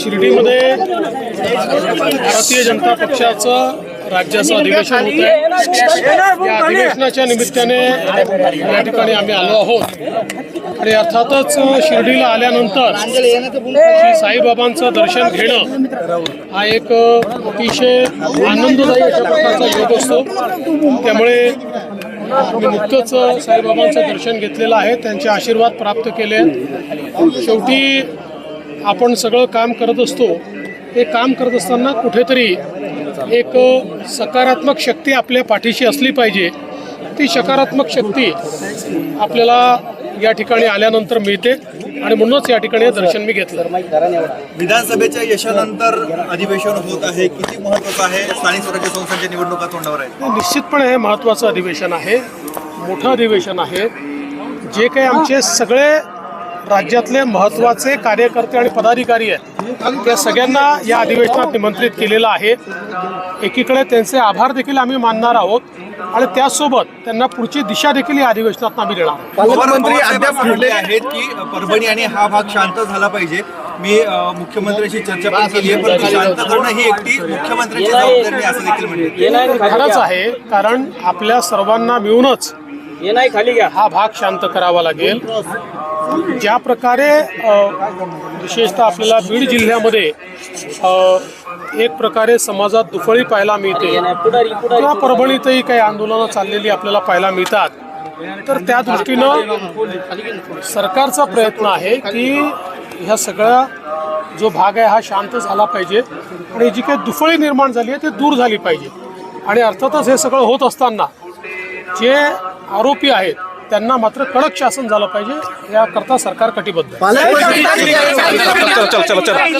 शिर्डीमध्ये भारतीय जनता पक्षाचं राज्याचं अधिवेशन होत आहे. या अधिवेशनाच्या निमित्ताने या ठिकाणी आम्ही आलो आहोत. आणि अर्थातच शिर्डीला आल्यानंतर श्री साईबाबांचं दर्शन घेणं हा एक अतिशय आनंददायी अशा प्रकारचा योग असतो. त्यामुळे मी नुकतंच साईबाबांचं दर्शन घेतलेलं आहे. त्यांचे आशीर्वाद प्राप्त केले शेवटी आपण सगळं काम करत असतो हे काम करत असताना कुठेतरी एक सकारात्मक शक्ती आपल्या पाठीशी असली पाहिजे. ती सकारात्मक शक्ती आपल्याला या ठिकाणी आल्यानंतर मिळते आणि म्हणूनच या ठिकाणी दर्शन मी घेतलं. विधानसभेच्या यशानंतर अधिवेशन होत आहे. किती महत्वाचं आहे? स्थानिक स्वराज्य संस्थांच्या निवडणुका तोंडावर आहेत. हे निश्चितपणे हे महत्त्वाचं अधिवेशन आहे. मोठं अधिवेशन आहे. जे काही आमचे सगळे राज्यातले महत्त्वाचे कार्यकर्ते आणि पदाधिकारी आहेत. त्या सगळ्यांना या अधिवेशनात निमंत्रित केलेलं आहे. एकीकडे त्यांचे आभार देखील आम्ही मानणार आहोत आणि त्याचसोबत त्यांना पुढची दिशा देखील या अधिवेशनात आम्ही देणार आहोत. पालकमंत्री अद्याप म्हटले आहेत की परभणी आणि हा भाग शांत झाला पाहिजे. मी मुख्यमंत्र्यांशी चर्चा पण केली आहे पण शांत करणं ही एकटी मुख्यमंत्र्यांची जबाबदारी असं देखील म्हणले खरंच आहे कारण आपल्या सर्वांना मिळूनच ये नाही खाली घ्या. हा भाग शांत करावा लागेल. ज्या प्रकारे विशेषतः आपल्याला बीड जिल्ह्यामध्ये एक प्रकारे समाजात दुफळी पाहायला मिळते किंवा परभणीतही काही आंदोलनं चाललेली आपल्याला पाहायला मिळतात तर त्या दृष्टीनं सरकारचा प्रयत्न आहे की ह्या सगळा जो भाग आहे हा शांत झाला पाहिजे आणि जी काही दुफळी निर्माण झाली आहे ती दूर झाली पाहिजे. आणि अर्थातच हे सगळं होत असताना जे आरोपी आहेत त्यांना मात्र कडक शासन झालं पाहिजे याकरता सरकार कटिबद्ध आहे. चला चला चला.